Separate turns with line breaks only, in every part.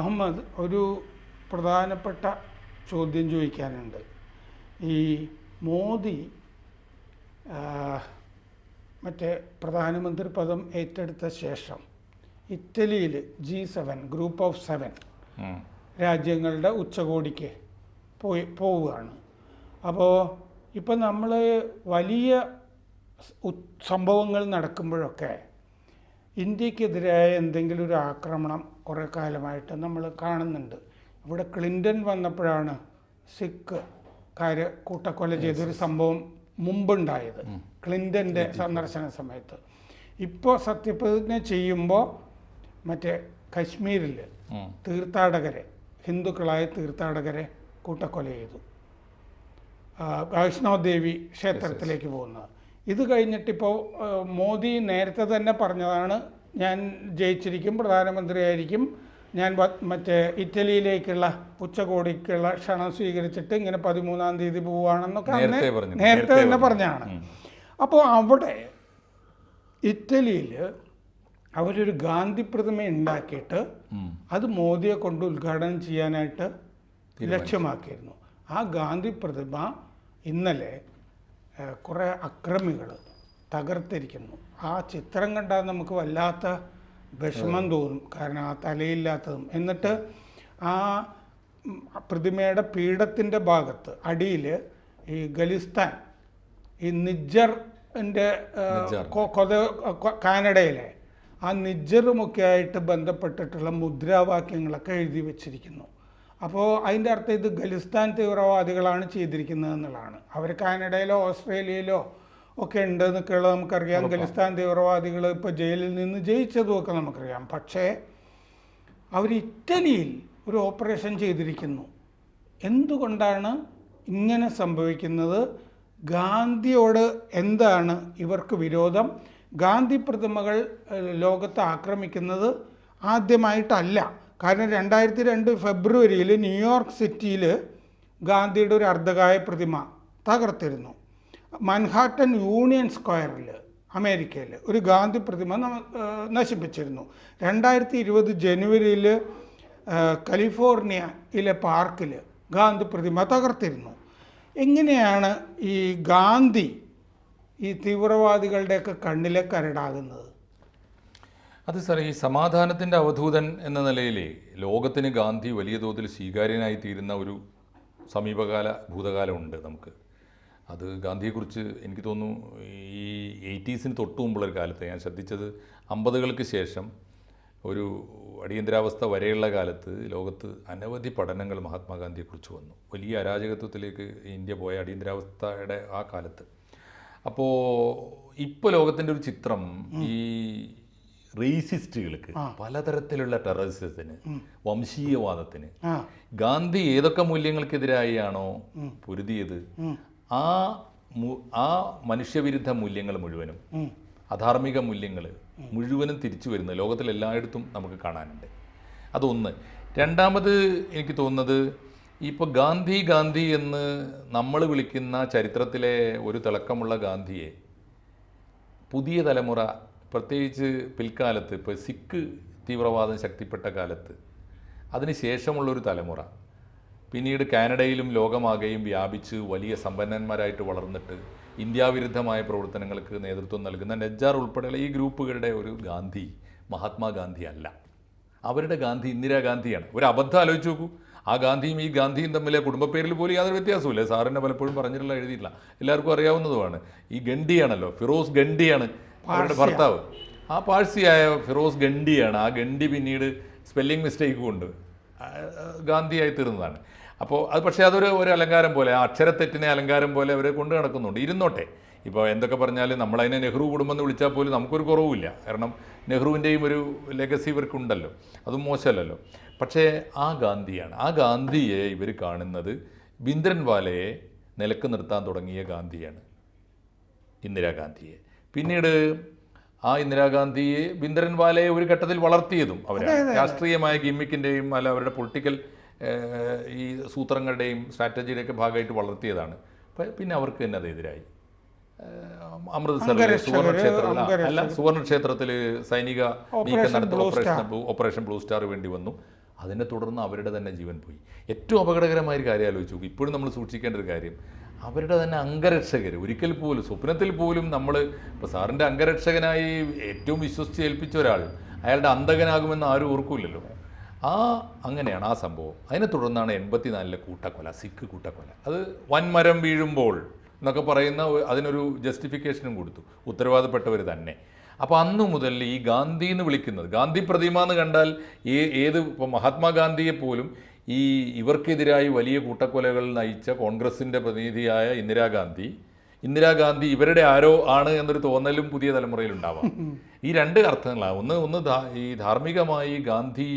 അഹമ്മദ് ഒരു പ്രധാനപ്പെട്ട ചോദ്യം ചോദിക്കാനുണ്ട്. ഈ മോദി മറ്റേ പ്രധാനമന്ത്രി പദം ഏറ്റെടുത്ത ശേഷം ഇറ്റലിയിൽ G seven group of seven രാജ്യങ്ങളുടെ ഉച്ചകോടിക്ക് പോയി പോവുകയാണ്. അപ്പോൾ ഇപ്പം നമ്മൾ വലിയ സംഭവങ്ങൾ നടക്കുമ്പോഴൊക്കെ ഇന്ത്യക്കെതിരായ എന്തെങ്കിലും ഒരു ആക്രമണം കുറേ കാലമായിട്ട് നമ്മൾ കാണുന്നുണ്ട്. ഇവിടെ ക്ലിന്റൺ വന്നപ്പോഴാണ് സിഖ് കാര് കൂട്ടക്കൊല ചെയ്തൊരു സംഭവം മുമ്പുണ്ടായത്. ക്ലിന്റന്റെ സന്ദർശന സമയത്ത്. ഇപ്പോൾ സത്യപ്രതിജ്ഞ ചെയ്യുമ്പോൾ മറ്റേ കശ്മീരിൽ. തീർത്ഥാടകരെ ഹിന്ദുക്കളായ തീർത്ഥാടകരെ കൂട്ടക്കൊല ചെയ്തു. ആ, വൈഷ്ണവ് ദേവി ക്ഷേത്രത്തിലേക്ക് പോകുന്നത്. ഇത് കഴിഞ്ഞിട്ടിപ്പോൾ മോദി നേരത്തെ തന്നെ പറഞ്ഞതാണ് ഞാൻ ജയിച്ചിരിക്കും പ്രധാനമന്ത്രിയായിരിക്കും. ഞാൻ മറ്റേ ഇറ്റലിയിലേക്കുള്ള ഉച്ചകോടിക്കുള്ള ക്ഷണം സ്വീകരിച്ചിട്ട് ഇങ്ങനെ പതിമൂന്നാം തീയതി പോവുകയാണെന്നൊക്കെ
നേരത്തെ
തന്നെ
പറഞ്ഞു.
പറഞ്ഞാണ്. അപ്പോൾ അവിടെ ഇറ്റലിയിൽ അവരൊരു ഗാന്ധി പ്രതിമ ഉണ്ടാക്കിയിട്ട് അത് മോദിയെ കൊണ്ട് ഉദ്ഘാടനം ചെയ്യാനായിട്ട് ലക്ഷ്യമാക്കിയിരുന്നു. ആ ഗാന്ധി പ്രതിമ ഇന്നലെ കുറേ അക്രമികൾ തകർത്തിരിക്കുന്നു. ആ ചിത്രം കണ്ടാൽ നമുക്ക് വല്ലാത്ത വിഷമം തോന്നും. കാരണം ആ തലയില്ലാത്തതും. എന്നിട്ട് ആ പ്രതിമയുടെ പീഠത്തിന്റെ ഭാഗത്ത് അടിയിൽ ഈ ഖലിസ്ഥാൻ ഈ
നിജ്ജറിന്റെ.
കൊത കാനഡയിലെ ആ നിജ്ജറുമൊക്കെ ആയിട്ട് ബന്ധപ്പെട്ടിട്ടുള്ള മുദ്രാവാക്യങ്ങളൊക്കെ എഴുതി വച്ചിരിക്കുന്നു. അപ്പോൾ അതിന്റെ അർത്ഥം ഇത് ഖലിസ്ഥാൻ തീവ്രവാദികളാണ് ചെയ്തിരിക്കുന്നത് എന്നുള്ളതാണ്. അവർ കാനഡയിലോ ഓസ്ട്രേലിയയിലോ ഒക്കെ ഉണ്ട് എന്നൊക്കെയുള്ളത് നമുക്കറിയാം ഖലിസ്ഥാൻ തീവ്രവാദികൾ ഇപ്പോൾ ജയിലിൽ നിന്ന് ജയിച്ചതും ഒക്കെ നമുക്കറിയാം. പക്ഷേ അവർ ഇറ്റലിയിൽ ഒരു ഓപ്പറേഷൻ ചെയ്തിരിക്കുന്നു. എന്തുകൊണ്ടാണ് ഇങ്ങനെ സംഭവിക്കുന്നത്? ഗാന്ധിയോട് എന്താണ് ഇവർക്ക് വിരോധം? ഗാന്ധി പ്രതിമകൾ ലോകത്ത് ആക്രമിക്കുന്നത് ആദ്യമായിട്ടല്ല. കാരണം രണ്ടായിരത്തി രണ്ട് ഫെബ്രുവരിയിൽ ന്യൂയോർക്ക് സിറ്റിയിൽ ഗാന്ധിയുടെ ഒരു അർദ്ധകായ പ്രതിമ തകർത്തിരുന്നു. മൻഹാട്ടൻ യൂണിയൻ സ്ക്വയറിൽ അമേരിക്കയിൽ ഒരു ഗാന്ധി പ്രതിമ നശിപ്പിച്ചിരുന്നു. രണ്ടായിരത്തി ഇരുപത് ജനുവരിയിൽ കലിഫോർണിയയിലെ പാർക്കിൽ ഗാന്ധി പ്രതിമ തകർത്തിരുന്നു. എങ്ങനെയാണ് ഈ ഗാന്ധി ഈ തീവ്രവാദികളുടെയൊക്കെ കണ്ണിലെ കരടാകുന്നത്?
അത് സാർ ഈ സമാധാനത്തിന്റെ അവധൂതൻ എന്ന നിലയിൽ ലോകത്തിന് ഗാന്ധി വലിയ തോതിൽ സ്വീകാര്യനായി തീരുന്ന ഒരു സമീപകാല ഭൂതകാലമുണ്ട് നമുക്ക്. അത് ഗാന്ധിയെക്കുറിച്ച് എനിക്ക് തോന്നുന്നു ഈ എയ്റ്റീസിന് തൊട്ട് മുമ്പുള്ളൊരു കാലത്ത് ഞാൻ ശ്രദ്ധിച്ചത് അമ്പതുകൾക്ക് ശേഷം ഒരു അടിയന്തരാവസ്ഥ വരെയുള്ള കാലത്ത് ലോകത്ത് അനവധി പഠനങ്ങൾ മഹാത്മാഗാന്ധിയെക്കുറിച്ച് വന്നു. വലിയ അരാജകത്വത്തിലേക്ക് ഇന്ത്യ പോയ അടിയന്തരാവസ്ഥയുടെ ആ കാലത്ത്. അപ്പോൾ ഇപ്പോൾ ലോകത്തിന്റെ ഒരു ചിത്രം ഈ റേസിസ്റ്റുകൾക്ക് പലതരത്തിലുള്ള ടെററിസത്തിന് വംശീയവാദത്തിന് ഗാന്ധി ഏതൊക്കെ മൂല്യങ്ങൾക്കെതിരായാണോ പൊരുതിയത് ആ ആ മനുഷ്യവിരുദ്ധ മൂല്യങ്ങൾ മുഴുവനും അധാർമിക മൂല്യങ്ങൾ മുഴുവനും തിരിച്ചു വരുന്നത് ലോകത്തിലെല്ലായിടത്തും നമുക്ക് കാണാനുണ്ട്. അതൊന്ന്. രണ്ടാമത് എനിക്ക് തോന്നുന്നത് ഇപ്പോൾ ഗാന്ധി ഗാന്ധി എന്ന് നമ്മൾ വിളിക്കുന്ന ചരിത്രത്തിലെ ഒരു തിളക്കമുള്ള ഗാന്ധിയെ പുതിയ തലമുറ പ്രത്യേകിച്ച് പിൽക്കാലത്ത് ഇപ്പോൾ സിഖ് തീവ്രവാദം ശക്തിപ്പെട്ട കാലത്ത് അതിന് ശേഷമുള്ളൊരു തലമുറ. പിന്നീട് കാനഡയിലും ലോകമാകെയും വ്യാപിച്ച് വലിയ സമ്പന്നന്മാരായിട്ട് വളർന്നിട്ട് ഇന്ത്യാവിരുദ്ധമായ പ്രവർത്തനങ്ങൾക്ക് നേതൃത്വം നൽകുന്ന നെജ്ജാർ ഉൾപ്പെടെയുള്ള ഈ ഗ്രൂപ്പുകളുടെ ഒരു ഗാന്ധി മഹാത്മാഗാന്ധി അല്ല. അവരുടെ ഗാന്ധി ഇന്ദിരാഗാന്ധിയാണ്. ഒരു അബദ്ധം ആലോചിച്ച് നോക്കൂ. ആ ഗാന്ധിയും ഈ ഗാന്ധിയും തമ്മിലെ കുടുംബപ്പേരിൽ പോലും യാതൊരു വ്യത്യാസമില്ല സാറിനെ പലപ്പോഴും പറഞ്ഞിട്ടുള്ള എഴുതിയിട്ടില്ല. എല്ലാവർക്കും അറിയാവുന്നതുമാണ്. ഈ ഗണ്ഡിയാണല്ലോ ഫിറോസ് ഗണ്ഡിയാണ് അവരുടെ ഭർത്താവ്. ആ പാഴ്സിയായ ഫിറോസ് ഗണ്ഡിയാണ്. ആ ഗണ്ഡി പിന്നീട് സ്പെല്ലിംഗ് മിസ്റ്റേക്ക് കൊണ്ട് ഗാന്ധിയായി തീർന്നതാണ്. അപ്പോൾ അത് പക്ഷേ അതൊരു ഒരു അലങ്കാരം പോലെ ആ അക്ഷരത്തെറ്റിനെ അലങ്കാരം പോലെ അവർ കൊണ്ടു നടക്കുന്നുണ്ട്. ഇരുന്നോട്ടെ. ഇപ്പോൾ എന്തൊക്കെ പറഞ്ഞാലും നമ്മളതിനെ നെഹ്റു കുടുംബം എന്ന് വിളിച്ചാൽ പോലും നമുക്കൊരു കുറവുമില്ല. കാരണം നെഹ്റുവിന്റെയും ഒരു ലെഗസി ഇവർക്കുണ്ടല്ലോ. അതും മോശമല്ലല്ലോ. പക്ഷേ ആ ഗാന്ധിയാണ്. ആ ഗാന്ധിയെ ഇവർ കാണുന്നത് ബിന്ദ്രൻവാലയെ നിലയ്ക്ക് നിർത്താൻ തുടങ്ങിയ ഗാന്ധിയാണ്. ഇന്ദിരാഗാന്ധിയെ പിന്നീട് ആ ഇന്ദിരാഗാന്ധിയെ ബിന്ദ്രൻവാലയെ ഒരു ഘട്ടത്തിൽ വളർത്തിയതും അവരാണ്. രാഷ്ട്രീയമായ ഗിമ്മിക്കിന്റെയും അല്ല അവരുടെ പൊളിറ്റിക്കൽ ഈ സൂത്രങ്ങളുടെയും സ്ട്രാറ്റജിയുടെയൊക്കെ ഭാഗമായിട്ട് വളർത്തിയതാണ്. പിന്നെ അവർക്ക് തന്നെ അത് എതിരായി. ക്ഷേത്രത്തിൽ അല്ല സുവർണക്ഷേത്രത്തിൽ സൈനിക നീക്കം
നടത്തി
ഓപ്പറേഷൻ ഓപ്പറേഷൻ ബ്ലൂ സ്റ്റാർ വേണ്ടി വന്നു. അതിനെ തുടർന്ന് അവരുടെ തന്നെ ജീവൻ പോയി. ഏറ്റവും അപകടകരമായ ഒരു കാര്യം ആലോചിച്ചു ഇപ്പോഴും നമ്മൾ സൂക്ഷിക്കേണ്ട ഒരു കാര്യം. അവരുടെ തന്നെ അംഗരക്ഷകർ ഒരിക്കൽ പോലും സ്വപ്നത്തിൽ പോലും നമ്മൾ ഇപ്പോൾ സാറിന്റെ അംഗരക്ഷകനായി ഏറ്റവും വിശ്വസിച്ച് ഏൽപ്പിച്ച ഒരാൾ അയാളുടെ അന്തകനാകുമെന്ന് ആരും ഓർക്കൂലല്ലോ ആ അങ്ങനെയാണ് ആ സംഭവം. അതിനെ തുടർന്നാണ് എൺപത്തിനാലിലെ കൂട്ടക്കൊല സിഖ് കൂട്ടക്കൊല. അത് വൻമരം വീഴുമ്പോൾ എന്നൊക്കെ പറയുന്ന അതിനൊരു ജസ്റ്റിഫിക്കേഷനും കൊടുത്തു. ഉത്തരവാദപ്പെട്ടവർ തന്നെ. അപ്പോൾ അന്നു മുതൽ ഈ ഗാന്ധി എന്ന് വിളിക്കുന്നത് ഗാന്ധി പ്രതിമ എന്ന് കണ്ടാൽ ഏ ഏത് ഇപ്പോൾ മഹാത്മാഗാന്ധിയെ പോലും ഈ ഇവർക്കെതിരായി വലിയ കൂട്ടക്കൊലകൾ നയിച്ച കോൺഗ്രസിന്റെ പ്രതിനിധിയായ ഇന്ദിരാഗാന്ധി ഇന്ദിരാഗാന്ധി ഇവരുടെ ആരോ ആണ് എന്നൊരു തോന്നലും പുതിയ തലമുറയിൽ ഉണ്ടാവാം. ഈ രണ്ട് അർത്ഥങ്ങളാണ് ഒന്ന് ഒന്ന് ഈ ധാർമ്മികമായി ഗാന്ധി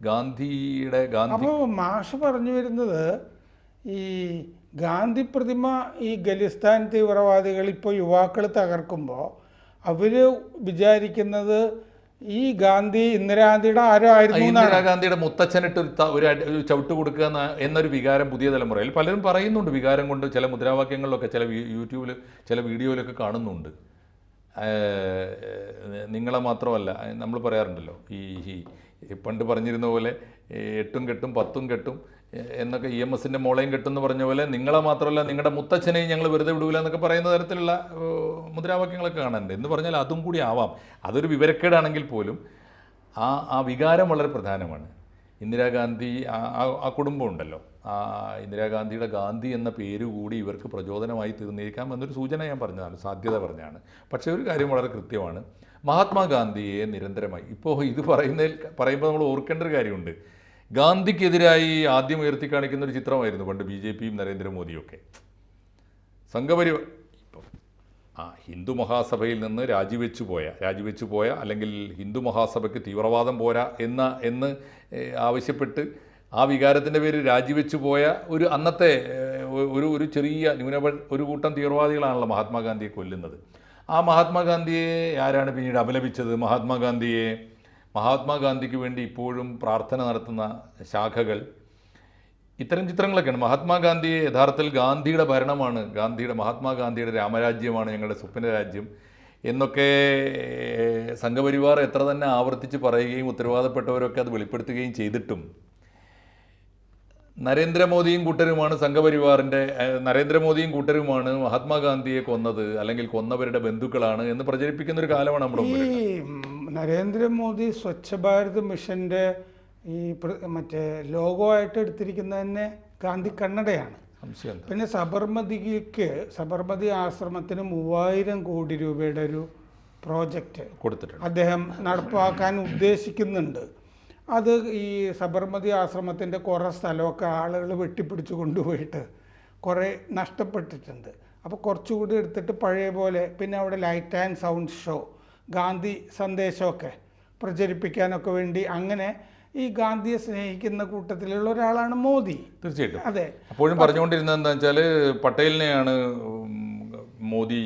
ഗാന്ധിയുടെ ഗാന്ധി
അപ്പോൾ മാഷ് പറഞ്ഞു വരുന്നത് ഈ ഗാന്ധി പ്രതിമ ഈ ഖലിസ്ഥാൻ തീവ്രവാദികൾ ഇപ്പോൾ യുവാക്കൾ തകർക്കുമ്പോൾ അവർ വിചാരിക്കുന്നത് ഈ ഗാന്ധി ഇന്ദിരാഗാന്ധിയുടെ ആരോ ആയിരുന്നു
ഇന്ദിരാഗാന്ധിയുടെ മുത്തച്ഛനിട്ട് ഒരു ഒരു ചവിട്ട് കൊടുക്കുക എന്നൊരു വികാരം പുതിയ തലമുറയിൽ പലരും പറയുന്നുണ്ട്. വികാരം കൊണ്ട് ചില മുദ്രാവാക്യങ്ങളിലൊക്കെ ചില യൂട്യൂബിൽ ചില വീഡിയോയിലൊക്കെ കാണുന്നുണ്ട്. നിങ്ങളെ മാത്രമല്ല നമ്മൾ പറയാറുണ്ടല്ലോ ഈ പണ്ട് പറഞ്ഞിരുന്ന പോലെ എട്ടും കെട്ടും പത്തും കെട്ടും എന്നൊക്കെ ഇ എം എസിന്റെ മോളയും കെട്ടും എന്ന് പറഞ്ഞ പോലെ നിങ്ങളെ മാത്രമല്ല നിങ്ങളുടെ മുത്തച്ഛനെയും ഞങ്ങൾ വെറുതെ വിടൂല എന്നൊക്കെ പറയുന്ന തരത്തിലുള്ള മുദ്രാവാക്യങ്ങളൊക്കെ കാണാനുണ്ട്. എന്ന് പറഞ്ഞാൽ അതും കൂടി ആവാം. അതൊരു വിവരക്കേടാണെങ്കിൽ പോലും ആ ആ വികാരം വളരെ പ്രധാനമാണ്. ഇന്ദിരാഗാന്ധി ആ- ആ- കുടുംബം ഉണ്ടല്ലോ. ഇന്ദിരാഗാന്ധിയുടെ ഗാന്ധി എന്ന പേര് കൂടി ഇവർക്ക് പ്രചോദനമായി തീർന്നിരിക്കാം എന്നൊരു സൂചന ഞാൻ പറഞ്ഞതാണ് സാധ്യത പറഞ്ഞാണ്. പക്ഷേ ഒരു കാര്യം വളരെ കൃത്യമാണ്. മഹാത്മാഗാന്ധിയെ നിരന്തരമായി ഇപ്പോൾ ഇത് പറയുന്നതിൽ പറയുമ്പോൾ നമ്മൾ ഓർക്കേണ്ട ഒരു കാര്യമുണ്ട്. ഗാന്ധിക്കെതിരായി ആദ്യം ഉയർത്തി കാണിക്കുന്ന ഒരു ചിത്രമായിരുന്നു പണ്ട് ബി ജെ പിയും നരേന്ദ്രമോദിയും ഒക്കെ ഇപ്പം ആ ഹിന്ദു മഹാസഭയിൽ നിന്ന് രാജിവെച്ചു പോയ രാജിവെച്ചു പോയ അല്ലെങ്കിൽ ഹിന്ദു മഹാസഭയ്ക്ക് തീവ്രവാദം പോരാ എന്ന എന്ന് ആവശ്യപ്പെട്ട് ആ വികാരത്തിന്റെ പേര് രാജിവെച്ചു പോയ ഒരു അന്നത്തെ ഒരു ഒരു ചെറിയ ന്യൂനപ ഒരു കൂട്ടം തീവ്രവാദികളാണല്ലോ മഹാത്മാഗാന്ധിയെ കൊല്ലുന്നത്. ആ മഹാത്മാഗാന്ധിയെ ആരാണ് പിന്നീട് അപലപിച്ചത്? മഹാത്മാഗാന്ധിയെ മഹാത്മാഗാന്ധിക്ക് വേണ്ടി ഇപ്പോഴും പ്രാർത്ഥന നടത്തുന്ന ശാഖകൾ. ഇത്തരം ചിത്രങ്ങളൊക്കെയാണ്. മഹാത്മാഗാന്ധിയെ യഥാർത്ഥത്തിൽ ഗാന്ധിയുടെ ഭരണമാണ് ഗാന്ധിയുടെ മഹാത്മാഗാന്ധിയുടെ രാമരാജ്യമാണ് ഞങ്ങളുടെ സ്വപ്ന രാജ്യം എന്നൊക്കെ സംഘപരിവാർ എത്ര തന്നെ ആവർത്തിച്ച് പറയുകയും ഉത്തരവാദപ്പെട്ടവരൊക്കെ അത് വെളിപ്പെടുത്തുകയും ചെയ്തിട്ടും നരേന്ദ്രമോദിയും കൂട്ടരുമാണ് സംഘപരിവാറിന്റെ നരേന്ദ്രമോദിയും കൂട്ടരുമാണ് മഹാത്മാഗാന്ധിയെ കൊന്നത് അല്ലെങ്കിൽ കൊന്നവരുടെ ബന്ധുക്കളാണ് എന്ന് പ്രചരിപ്പിക്കുന്ന ഒരു കാലമാണ് നമ്മുടെ
ഈ നരേന്ദ്രമോദി സ്വച്ഛ ഭാരത് മിഷന്റെ ഈ മറ്റേ ലോഗോ ആയിട്ട് എടുത്തിരിക്കുന്നത് തന്നെ ഗാന്ധി കണ്ണടയാണ്. പിന്നെ സബർമതിക്ക് സബർമതി ആശ്രമത്തിന് മൂവായിരം കോടി രൂപയുടെ ഒരു പ്രോജക്റ്റ്
കൊടുത്തിട്ടുണ്ട്.
അദ്ദേഹം നടപ്പാക്കാൻ ഉദ്ദേശിക്കുന്നുണ്ട്. അത് ഈ സബർമതി ആശ്രമത്തിന്റെ കുറേ സ്ഥലമൊക്കെ ആളുകൾ വെട്ടിപ്പിടിച്ച് കൊണ്ടുപോയിട്ട് കുറേ നഷ്ടപ്പെട്ടിട്ടുണ്ട്. അപ്പോൾ കുറച്ചുകൂടി എടുത്തിട്ട് പഴയ പോലെ പിന്നെ അവിടെ light and sound show Gandhi സന്ദേശമൊക്കെ പ്രചരിപ്പിക്കാനൊക്കെ വേണ്ടി അങ്ങനെ ഈ ഗാന്ധിയെ സ്നേഹിക്കുന്ന കൂട്ടത്തിലുള്ള ഒരാളാണ് മോദി.
തീർച്ചയായിട്ടും.
അതെ.
അപ്പോഴും പറഞ്ഞുകൊണ്ടിരുന്നത് എന്താ വെച്ചാൽ പട്ടേലിനെയാണ് മോദി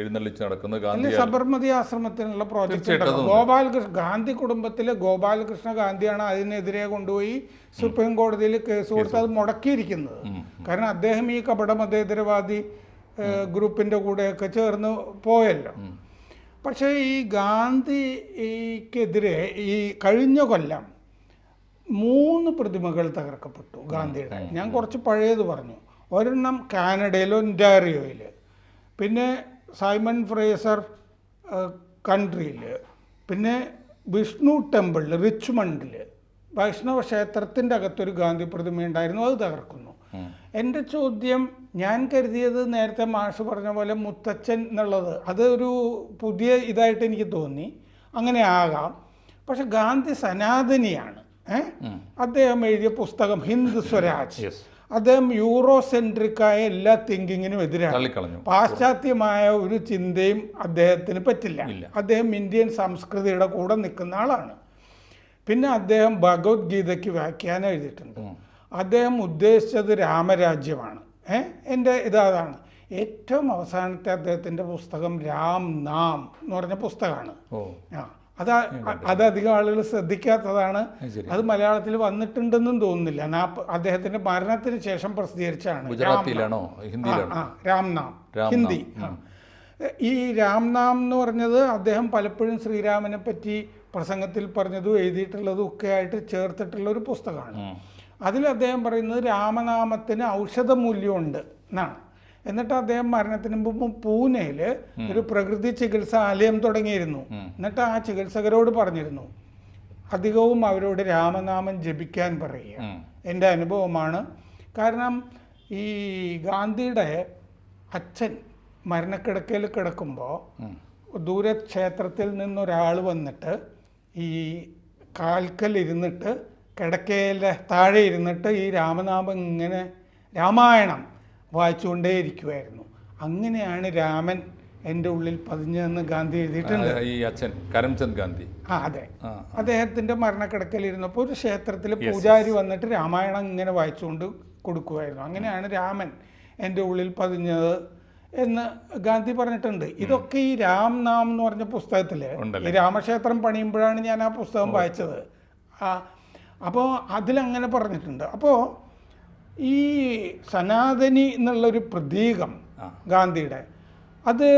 എഴുന്നള്ളിച്ച് നടക്കുന്നത് ഗാന്ധി
സബർമതി ആശ്രമത്തിനുള്ള പ്രോജക്റ്റ്. ഗോപാലകൃഷ്ണ ഗാന്ധി കുടുംബത്തിലെ ഗോപാലകൃഷ്ണ ഗാന്ധിയാണ് അതിനെതിരെ കൊണ്ടുപോയി സുപ്രീം കോടതിയിൽ കേസ് കൊടുത്ത് അത് മുടക്കിയിരിക്കുന്നത്. കാരണം അദ്ദേഹം ഈ കപട മതേതരവാദി ഗ്രൂപ്പിന്റെ കൂടെയൊക്കെ ചേർന്ന് പോയല്ലോ. പക്ഷേ ഈ ഗാന്ധിക്കെതിരെ ഈ കഴിഞ്ഞ കൊല്ലം മൂന്ന് പ്രതിമകൾ തകർക്കപ്പെട്ടു ഗാന്ധിയുടെ. ഞാൻ കുറച്ച് പഴയത് പറഞ്ഞു. ഒരെണ്ണം കാനഡയിലോ ഒന്റാറിയോയിൽ പിന്നെ സൈമൺ ഫ്രേസർ കൺട്രിയിൽ പിന്നെ വിഷ്ണു ടെമ്പിളിൽ റിച്ച്മണ്ടിൽ വൈഷ്ണവ ക്ഷേത്രത്തിന്റെ അകത്തൊരു ഗാന്ധി പ്രതിമ ഉണ്ടായിരുന്നു അത് തകർക്കുന്നു. എന്റെ ചോദ്യം ഞാൻ കരുതിയത് നേരത്തെ മാഷ് പറഞ്ഞ പോലെ മുത്തച്ഛൻ എന്നുള്ളത് അത് ഒരു പുതിയ ഇതായിട്ട് എനിക്ക് തോന്നി. അങ്ങനെ ആകാം. പക്ഷെ ഗാന്ധി സനാതനിയാണ് ഏഹ് അദ്ദേഹം എഴുതിയ പുസ്തകം ഹിന്ദ് സ്വരാജ്.
യെസ്
സെൻട്രിക് യൂറോസെൻട്രിക്കായ എല്ലാ തിങ്കിങ്ങിനും എതിരാണ്. പാശ്ചാത്യമായ ഒരു ചിന്തയും അദ്ദേഹത്തിന് പറ്റില്ല. അദ്ദേഹം ഇന്ത്യൻ സംസ്കൃതിയുടെ കൂടെ നിൽക്കുന്ന ആളാണ്. പിന്നെ അദ്ദേഹം ഭഗവത്ഗീതയ്ക്ക് വ്യാഖ്യാനം എഴുതിയിട്ടുണ്ട്. അദ്ദേഹം ഉദ്ദേശിച്ചത് രാമരാജ്യമാണ്. ഏഹ് എന്റെ ഇതാണ് ഏറ്റവും അവസാനത്തെ അദ്ദേഹത്തിന്റെ പുസ്തകം രാം നാം എന്ന് പറഞ്ഞ പുസ്തകമാണ്. ആ. അത് അത് അധികം ആളുകൾ ശ്രദ്ധിക്കാത്തതാണ്.
അത്
മലയാളത്തിൽ വന്നിട്ടുണ്ടെന്നും തോന്നുന്നില്ല. നാപ്പ അദ്ദേഹത്തിന്റെ മരണത്തിന് ശേഷം പ്രസിദ്ധീകരിച്ചാണ് ഗുജറാത്തിയിലാണോ? രാംനാം, ഹിന്ദി. ഈ രാംനാം എന്ന് പറഞ്ഞത് അദ്ദേഹം പലപ്പോഴും ശ്രീരാമനെ പറ്റി പ്രസംഗത്തിൽ പറഞ്ഞതും എഴുതിയിട്ടുള്ളതും ഒക്കെ ആയിട്ട് ചേർത്തിട്ടുള്ള ഒരു പുസ്തകമാണ്. അതിൽ അദ്ദേഹം പറയുന്നത് രാമനാമത്തിന് ഔഷധമൂല്യമുണ്ട് എന്നാണ്. എന്നിട്ട് അദ്ദേഹം മരണത്തിന് മുമ്പ് പൂനെയിൽ ഒരു പ്രകൃതി ചികിത്സാലയം തുടങ്ങിയിരുന്നു. എന്നിട്ട് ആ ചികിത്സകരോട് പറഞ്ഞിരുന്നു അധികവും അവരോട് രാമനാമം ജപിക്കാൻ പറയുക. എന്റെ അനുഭവമാണ്. കാരണം ഈ ഗാന്ധിയുടെ അച്ഛൻ മരണക്കിടക്കയിൽ കിടക്കുമ്പോൾ
ദൂരക്ഷേത്രത്തിൽ
ദൂരെ ക്ഷേത്രത്തിൽ നിന്നൊരാൾ വന്നിട്ട് ഈ കാൽക്കൽ ഇരുന്നിട്ട് കിടക്കയിലെ താഴെ ഇരുന്നിട്ട് ഈ രാമനാമം ഇങ്ങനെ രാമായണം വായിച്ചുകൊണ്ടേ ഇരിക്കുമായിരുന്നു അങ്ങനെയാണ് രാമൻ എന്റെ ഉള്ളിൽ പതിഞ്ഞതെന്ന് ഗാന്ധി എഴുതിയിട്ടുണ്ട്.
ഈ അച്ഛൻ കരംചന്ദ് ഗാന്ധി.
ആ അതെ. അദ്ദേഹത്തിന്റെ മരണക്കിടക്കലിരുന്നപ്പോൾ ഒരു ക്ഷേത്രത്തിൽ പൂജാരി വന്നിട്ട് രാമായണം ഇങ്ങനെ വായിച്ചുകൊണ്ട് കൊടുക്കുമായിരുന്നു അങ്ങനെയാണ് രാമൻ എന്റെ ഉള്ളിൽ പതിഞ്ഞത് എന്ന് ഗാന്ധി പറഞ്ഞിട്ടുണ്ട്. ഇതൊക്കെ ഈ രാം നാം എന്ന് പറഞ്ഞ പുസ്തകത്തിൽ? ഈ രാമക്ഷേത്രം പണിയുമ്പോഴാണ് ഞാൻ ആ പുസ്തകം വായിച്ചത്. ആ അപ്പോൾ അതിലങ്ങനെ പറഞ്ഞിട്ടുണ്ട്. അപ്പോൾ ഈ സനാതനി എന്നുള്ളൊരു പ്രതീകം. ഗാന്ധിയുടെ അത്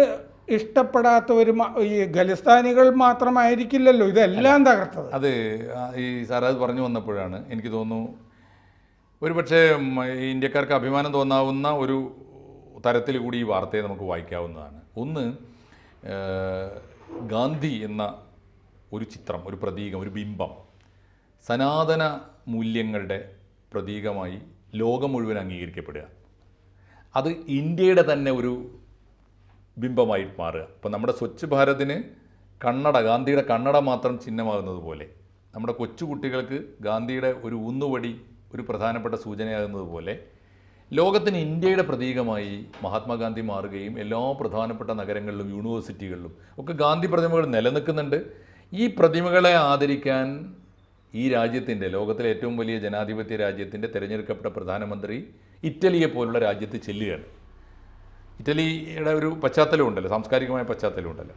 ഇഷ്ടപ്പെടാത്തവർ ഈ ഖലിസ്ഥാനികൾ മാത്രമായിരിക്കില്ലല്ലോ ഇതെല്ലാം തകർത്തത്
അത് ഈ സാർ അത് പറഞ്ഞു വന്നപ്പോഴാണ് എനിക്ക് തോന്നുന്നു ഒരു പക്ഷേ ഇന്ത്യക്കാർക്ക് അഭിമാനം തോന്നാവുന്ന ഒരു തരത്തിൽ കൂടി ഈ വാർത്തയെ നമുക്ക് വായിക്കാവുന്നതാണ് ഒന്ന് ഗാന്ധി എന്ന ഒരു ചിത്രം ഒരു പ്രതീകം ഒരു ബിംബം സനാതന മൂല്യങ്ങളുടെ പ്രതീകമായി ലോകം മുഴുവൻ അംഗീകരിക്കപ്പെടുക. അത് ഇന്ത്യയുടെ തന്നെ ഒരു ബിംബമായി മാറുക. അപ്പോൾ നമ്മുടെ സ്വച്ഛ് ഭാരതിന് കണ്ണട ഗാന്ധിയുടെ കണ്ണട മാത്രം ചിഹ്നമാകുന്നത് പോലെ നമ്മുടെ കൊച്ചുകുട്ടികൾക്ക് ഗാന്ധിയുടെ ഒരു ഊന്നുവടി ഒരു പ്രധാനപ്പെട്ട സൂചനയാകുന്നത് പോലെ ലോകത്തിന് ഇന്ത്യയുടെ പ്രതീകമായി മഹാത്മാഗാന്ധി മാറുകയും എല്ലാ പ്രധാനപ്പെട്ട നഗരങ്ങളിലും യൂണിവേഴ്സിറ്റികളിലും ഒക്കെ ഗാന്ധി പ്രതിമകൾ നിലനിൽക്കുന്നുണ്ട്. ഈ പ്രതിമകളെ ആദരിക്കാൻ ഈ രാജ്യത്തിന്റെ ലോകത്തിലെ ഏറ്റവും വലിയ ജനാധിപത്യ രാജ്യത്തിന്റെ തിരഞ്ഞെടുക്കപ്പെട്ട പ്രധാനമന്ത്രി ഇറ്റലിയെ പോലുള്ള രാജ്യത്ത് ചെല്ലുകയാണ്. ഇറ്റലിയുടെ ഒരു പശ്ചാത്തലം ഉണ്ടല്ലോ സാംസ്കാരികമായ പശ്ചാത്തലം ഉണ്ടല്ലോ.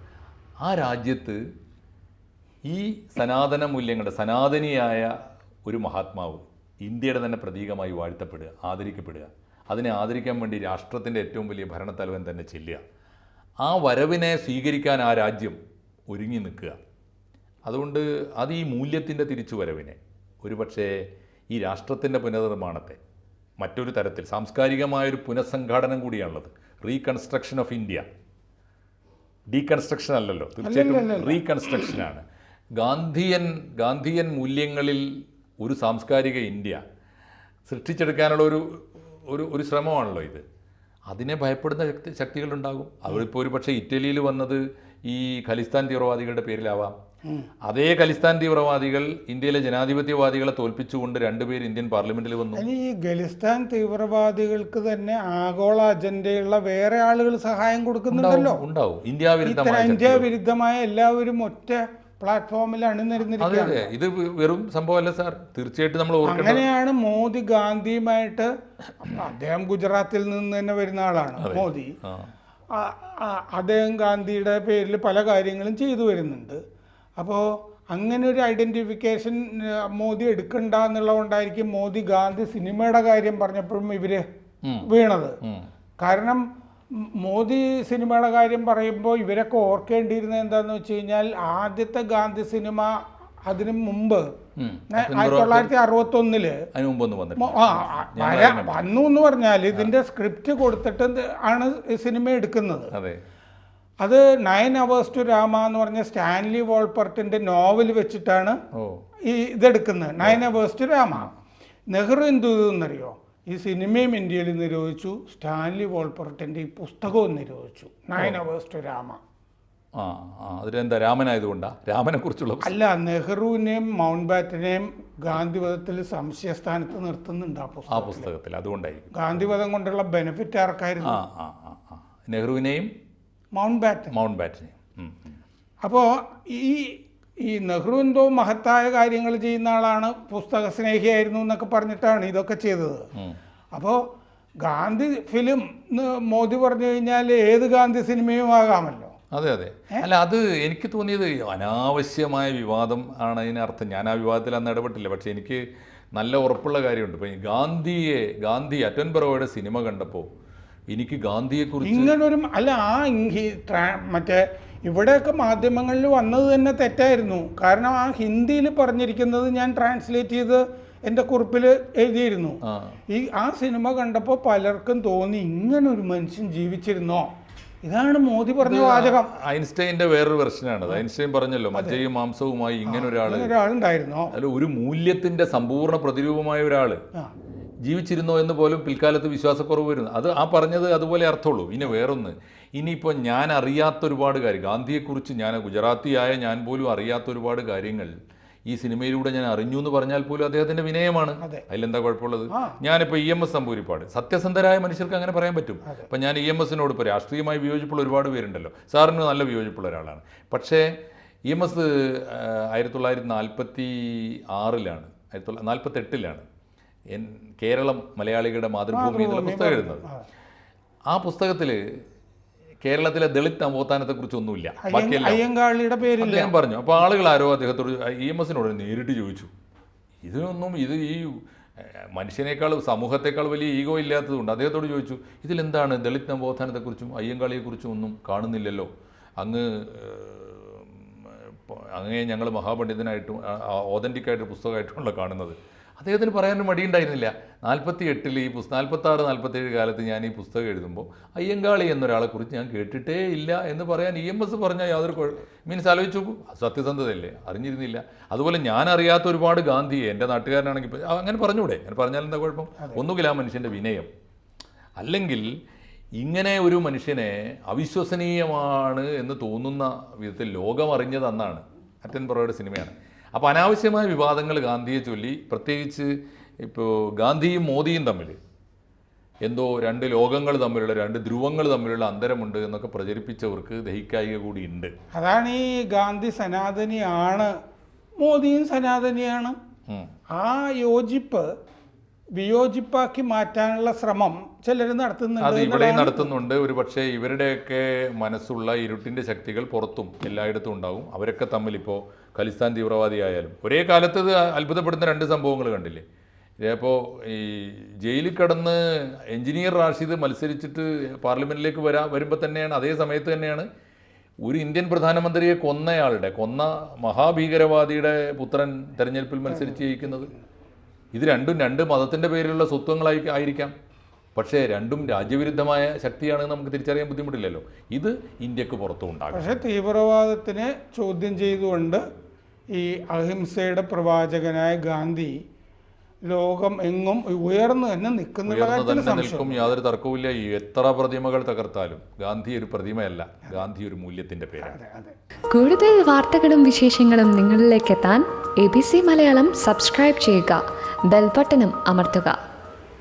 ആ രാജ്യത്ത് ഈ സനാതന മൂല്യങ്ങളുടെ സനാതനിയായ ഒരു മഹാത്മാവ് ഇന്ത്യയുടെ തന്നെ പ്രതീകമായി വാഴ്ത്തപ്പെടുക ആദരിക്കപ്പെടുക. അതിനെ ആദരിക്കാൻ വേണ്ടി രാഷ്ട്രത്തിന്റെ ഏറ്റവും വലിയ ഭരണത്തലവൻ തന്നെ ചെല്ലുക. ആ വരവിനെ സ്വീകരിക്കാൻ ആ രാജ്യം ഒരുങ്ങി നിൽക്കുക. അതുകൊണ്ട് അത് ഈ മൂല്യത്തിന്റെ തിരിച്ചുവരവിനെ. ഒരുപക്ഷേ ഈ രാഷ്ട്രത്തിന്റെ പുനർനിർമ്മാണത്തെ മറ്റൊരു തരത്തിൽ സാംസ്കാരികമായൊരു പുനഃസംഘാടനം കൂടിയാണുള്ളത്. Reconstruction of India. ഡീകൺസ്ട്രക്ഷൻ അല്ലല്ലോ. തീർച്ചയായിട്ടും റീകൺസ്ട്രക്ഷനാണ്. ഗാന്ധിയൻ ഗാന്ധിയൻ മൂല്യങ്ങളിൽ ഒരു സാംസ്കാരിക ഇന്ത്യ സൃഷ്ടിച്ചെടുക്കാനുള്ള ഒരു ഒരു ഒരു ശ്രമമാണല്ലോ ഇത്. അതിനെ ഭയപ്പെടുന്ന ശക്തി ശക്തികളുണ്ടാകും. അവരിപ്പോൾ ഒരു പക്ഷേ ഇറ്റലിയിൽ വന്നത് ഈ ഖലിസ്ഥാൻ തീവ്രവാദികളുടെ പേരിലാവാം. അതേ ഖലിസ്ഥാൻ തീവ്രവാദികൾ ഇന്ത്യയിലെ ജനാധിപത്യവാദികളെ തോൽപ്പിച്ചുകൊണ്ട് രണ്ടുപേർ ഇന്ത്യൻ പാർലമെന്റിൽ വന്നു.
ഈ ഖലിസ്ഥാൻ തീവ്രവാദികൾക്ക് തന്നെ ആഗോള അജണ്ടയുള്ള വേറെ ആളുകൾ സഹായം കൊടുക്കുന്നുണ്ടല്ലോ.
ഉണ്ടാവും ഇന്ത്യ വിരുദ്ധമായ
ഇന്ത്യ വിരുദ്ധമായ എല്ലാവരും ഒറ്റ പ്ലാറ്റ്ഫോമിൽ
അണിനിരുന്നിരിക്കുന്നത്
അണിനിരന്നിരിക്കുകയാണ്
ഇത് വെറും സംഭവമല്ല സാർ. തീർച്ചയായിട്ടും നമ്മൾ
അങ്ങനെയാണ് മോദി ഗാന്ധിയുമായിട്ട് അദ്ദേഹം ഗുജറാത്തിൽ നിന്ന് തന്നെ വരുന്ന ആളാണ് മോദി. അദ്ദേഹം ഗാന്ധിയുടെ പേരിൽ പല കാര്യങ്ങളും ചെയ്തു വരുന്നുണ്ട്. അപ്പോൾ അങ്ങനെ ഒരു ഐഡന്റിഫിക്കേഷൻ മോദി എടുക്കണ്ട എന്നുള്ളതുകൊണ്ടായിരിക്കും മോദി ഗാന്ധി സിനിമയുടെ കാര്യം പറഞ്ഞപ്പോഴും
ഇവർ
വീണത്. കാരണം മോദി സിനിമയുടെ കാര്യം പറയുമ്പോൾ ഇവരൊക്കെ ഓർക്കേണ്ടിയിരുന്നത് എന്താന്ന് വെച്ച് കഴിഞ്ഞാൽ ആദ്യത്തെ ഗാന്ധി സിനിമ അതിനു മുമ്പ്. ആയിരത്തി തൊള്ളായിരത്തി അറുപത്തി ഒന്നിൽ വന്നു എന്ന് പറഞ്ഞാൽ ഇതിന്റെ സ്ക്രിപ്റ്റ് കൊടുത്തിട്ട് ആണ് സിനിമ എടുക്കുന്നത്.
അതെ
നയൻ അവേഴ്സ് ടു രാമ എന്ന് പറഞ്ഞ സ്റ്റാൻലി വോൾപ്പർട്ടിന്റെ നോവൽ വെച്ചിട്ടാണ് ഈ ഇതെടുക്കുന്നത്. Nine hours to Rama Nehru എന്ത് എന്നറിയോ? ഈ സിനിമയും ഇന്ത്യയിൽ നിരോധിച്ചു. സ്റ്റാൻലി വോൾപ്പർട്ടിന്റെ ഈ പുസ്തകവും നിരോധിച്ചു. നയൻ അവേഴ്സ് ടു രാമ
ആ അതിലെന്താ രാമനായതുകൊണ്ടാ? രാമനെ കുറിച്ചുള്ള
അല്ല നെഹ്റുവിനെയും മൗണ്ട് ബാറ്റനെയും ഗാന്ധിവധത്തിൽ സംശയസ്ഥാനത്ത് നിർത്തുന്നുണ്ട് ആ
ആ
പുസ്തകം
പുസ്തകത്തിൽ. അതുകൊണ്ടായിരിക്കും.
ഗാന്ധിവധം കൊണ്ടുള്ള ബെനിഫിറ്റ് ആർക്കായിരുന്നു?
നെഹ്റുവിനെയും
മൗണ്ട് ബാറ്റൻ
മൗണ്ട് ബാറ്റൻ.
അപ്പോൾ ഈ ഈ നെഹ്റു എന്തോ മഹത്തായ കാര്യങ്ങൾ ചെയ്യുന്ന ആളാണ് പുസ്തക സ്നേഹിയായിരുന്നു എന്നൊക്കെ പറഞ്ഞിട്ടാണ് ഇതൊക്കെ ചെയ്തത്. അപ്പോൾ ഗാന്ധി ഫിലിം എന്ന് മോദി പറഞ്ഞു കഴിഞ്ഞാൽ ഏത് ഗാന്ധി സിനിമയും ആകാമല്ലോ.
അതെ അതെ. അല്ല അത് എനിക്ക് തോന്നിയത് അനാവശ്യമായ വിവാദം ആണ് അതിനർത്ഥം ഞാൻ ആ വിവാദത്തിൽ അന്ന് ഇടപെട്ടില്ല. പക്ഷേ എനിക്ക് നല്ല ഉറപ്പുള്ള കാര്യമുണ്ട്. ഇപ്പം ഗാന്ധിയെ ഗാന്ധി അറ്റൻബറോയുടെ സിനിമ കണ്ടപ്പോൾ എനിക്ക് ഗാന്ധിയെക്കുറിച്ച്
ഇങ്ങനൊരു അല്ല ആ മറ്റേ ഇവിടെയൊക്കെ മാധ്യമങ്ങളിൽ വന്നത് തന്നെ തെറ്റായിരുന്നു. കാരണം ആ ഹിന്ദിയിൽ പറഞ്ഞിരിക്കുന്നത് ഞാൻ ട്രാൻസ്ലേറ്റ് ചെയ്ത് എന്റെ കുറിപ്പിൽ എഴുതിയിരുന്നു.
ആ.
ഈ ആ സിനിമ കണ്ടപ്പോൾ പലർക്കും തോന്നി ഇങ്ങനെ ഒരു മനുഷ്യൻ ജീവിച്ചിരുന്നോ? ഇതാണ് മോദി പറഞ്ഞ വാചകം.
ഐൻസ്റ്റൈന്റെ വേറൊരു വെർഷനാണ് ഐൻസ്റ്റൈൻ പറഞ്ഞല്ലോ മജ്ജയും മാംസവുമായി ഇങ്ങനെ ഒരാൾ
ഒരാളുണ്ടായിരുന്നു
അല്ല ഒരു മൂല്യത്തിന്റെ സമ്പൂർണ പ്രതിരൂപമായ
ഒരാൾ.
ജീവിച്ചിരുന്നോ എന്ന് പോലും പിൽക്കാലത്ത് വിശ്വാസക്കുറവ് വരുന്നു. അത് ആ പറഞ്ഞത് അതുപോലെ അർത്ഥമുള്ളൂ. ഇനി വേറൊന്ന്. ഇനിയിപ്പോൾ ഞാൻ അറിയാത്ത ഒരുപാട് കാര്യം ഗാന്ധിയെക്കുറിച്ച് ഞാൻ ഗുജറാത്തിയായ ഞാൻ പോലും അറിയാത്ത ഒരുപാട് കാര്യങ്ങൾ ഈ സിനിമയിലൂടെ ഞാൻ അറിഞ്ഞു എന്ന് പറഞ്ഞാൽ പോലും അദ്ദേഹത്തിന്റെ വിനയമാണ്.
അതെ.
അതിലെന്താ കുഴപ്പമുള്ളത്. ഞാനിപ്പോൾ ഇ എം എസ് സംഭൂരിപ്പാട് സത്യസന്ധരായ മനുഷ്യർക്ക് അങ്ങനെ പറയാൻ പറ്റും. അപ്പം ഞാൻ ഇ എം എസിനോട് ഇപ്പോൾ രാഷ്ട്രീയമായി വിയോജിപ്പുള്ള ഒരുപാട് പേരുണ്ടല്ലോ. സാറിന് നല്ല വിയോജിപ്പുള്ള ഒരാളാണ്. പക്ഷേ ഇ എം എസ് ആയിരത്തി തൊള്ളായിരത്തി നാൽപ്പത്തി ആറിലാണ് ആയിരത്തി തൊള്ളായിരത്തി നാൽപ്പത്തെട്ടിലാണ് കേരളം മലയാളികളുടെ മാതൃഭൂമി എന്നുള്ള പുസ്തകം എഴുതുന്നത് ആ. പുസ്തകത്തിൽ കേരളത്തിലെ ദളിത് നവോത്ഥാനത്തെ കുറിച്ചൊന്നുമില്ല
അയ്യങ്കാളിയുടെ പേരില്ല
ഞാൻ പറഞ്ഞു? അപ്പോൾ ആളുകൾ ആരോ അദ്ദേഹത്തോട് ഇ എം എസിനോട് നേരിട്ട് ചോദിച്ചു. ഇതിനൊന്നും ഇത് ഈ മനുഷ്യനേക്കാൾ സമൂഹത്തെക്കാൾ വലിയ ഈഗോ ഇല്ലാത്തതുകൊണ്ട് അദ്ദേഹത്തോട് ചോദിച്ചു ഇതിലെന്താണ് ദളിത് നവോത്ഥാനത്തെക്കുറിച്ചും അയ്യങ്കാളിയെക്കുറിച്ചും ഒന്നും കാണുന്നില്ലല്ലോ? അങ്ങ് അങ്ങനെ അങ്ങേ ഞങ്ങൾ മഹാപണ്ഡിതനായിട്ടും ഓതന്റിക്കായിട്ട് പുസ്തകമായിട്ടുള്ള കാണുന്നത്. അദ്ദേഹത്തിന് പറയാനൊരു മടിയുണ്ടായിരുന്നില്ല. നാൽപ്പത്തി എട്ടിൽ ഈ പുസ്തകം നാൽപ്പത്തി ആറ് നാൽപ്പത്തേഴ് കാലത്ത് ഞാൻ ഈ പുസ്തകം എഴുതുമ്പോൾ അയ്യങ്കാളി എന്നൊരാളെ കുറിച്ച് ഞാൻ കേട്ടിട്ടേ ഇല്ല എന്ന് പറയാൻ ഇ എം എസ് പറഞ്ഞാൽ യാതൊരു മീൻസ് ആലോചിച്ച് നോക്കൂ. സത്യസന്ധതയല്ലേ? അറിഞ്ഞിരുന്നില്ല. അതുപോലെ ഞാൻ അറിയാത്ത ഒരുപാട് ഗാന്ധിയെ എന്റെ നാട്ടുകാരനാണെങ്കിൽ അങ്ങനെ പറഞ്ഞൂടെ. അങ്ങനെ പറഞ്ഞാൽ എന്താ കുഴപ്പം? ഒന്നുകിൽ ആ മനുഷ്യന്റെ വിനയം. അല്ലെങ്കിൽ ഇങ്ങനെ ഒരു മനുഷ്യനെ അവിശ്വസനീയമാണ് എന്ന് തോന്നുന്ന വിധത്തിൽ ലോകം അറിഞ്ഞതന്നാണ് അറ്റൻ പുറയുടെ സിനിമയാണ്. അപ്പോൾ അനാവശ്യമായ വിവാദങ്ങൾ ഗാന്ധിയെ ചൊല്ലി പ്രത്യേകിച്ച് ഇപ്പോൾ ഗാന്ധിയും മോദിയും തമ്മിൽ എന്തോ രണ്ട് ലോകങ്ങൾ തമ്മിലുള്ള രണ്ട് ധ്രുവങ്ങൾ തമ്മിലുള്ള അന്തരമുണ്ട് എന്നൊക്കെ പ്രചരിപ്പിച്ചവർക്ക് ദഹിക്കായിക കൂടി ഉണ്ട്.
അതാണ് ഈ ഗാന്ധി സനാതനിയാണ് മോദിയും സനാതനിയാണ്. ആ യോജിപ്പ് വിയോജിപ്പാക്കി മാറ്റാനുള്ള ശ്രമം ചിലർ നടത്തുന്നുണ്ട്
അത് ഇവിടെയും നടത്തുന്നുണ്ട്. ഒരു പക്ഷേ ഇവരുടെയൊക്കെ മനസ്സുള്ള ഇരുട്ടിന്റെ ശക്തികൾ പുറത്തും എല്ലായിടത്തും ഉണ്ടാവും. അവരൊക്കെ തമ്മിൽ ഇപ്പോൾ ഖലിസ്ഥാൻ തീവ്രവാദിയായാലും. ഒരേ കാലത്ത് അത്ഭുതപ്പെടുന്ന രണ്ട് സംഭവങ്ങൾ കണ്ടില്ലേ? ഇപ്പോൾ ഈ ജയിലിൽ കിടന്ന് എഞ്ചിനീയർ റാഷിദ് മത്സരിച്ചിട്ട് പാർലമെന്റിലേക്ക് വരാ വരുമ്പോൾ തന്നെയാണ് അതേ സമയത്ത് തന്നെയാണ് ഒരു ഇന്ത്യൻ പ്രധാനമന്ത്രിയെ കൊന്നയാളുടെ കൊന്ന മഹാഭീകരവാദിയുടെ പുത്രൻ തെരഞ്ഞെടുപ്പിൽ മത്സരിച്ച് ജയിക്കുന്നത്. ഇത് രണ്ടും രണ്ട് മതത്തിന്റെ പേരിലുള്ള സ്വത്വങ്ങളായി ആയിരിക്കാം. പക്ഷേ രണ്ടും രാജ്യവിരുദ്ധമായ ശക്തിയാണെന്ന് നമുക്ക് തിരിച്ചറിയാൻ ബുദ്ധിമുട്ടില്ലല്ലോ. ഇത് ഇന്ത്യയ്ക്ക് പുറത്തും പക്ഷേ
പക്ഷെ തീവ്രവാദത്തിനെ ചോദ്യം ചെയ്തുകൊണ്ട് ഈ അഹിംസയുടെ പ്രവാചകനായ ഗാന്ധി ലോകം എങ്ങും ഉയർന്നു തന്നെ
നിൽക്കുന്നു
കാര്യത്തിൽ
നിൽക്കും. യാതൊരു തർക്കവുമില്ല. എത്ര പ്രതിമകൾ തകർത്താലും ഗാന്ധി ഒരു പ്രതിമയല്ല. ഗാന്ധി ഒരു മൂല്യത്തിന്റെ പേരാണ്.
കൂടുതൽ വാർത്തകളും വിശേഷങ്ങളും നിങ്ങളിലേക്ക് എത്താൻ A B C Malayalam subscribe ചെയ്യുക. ബെൽബട്ടനും അമർത്തുക.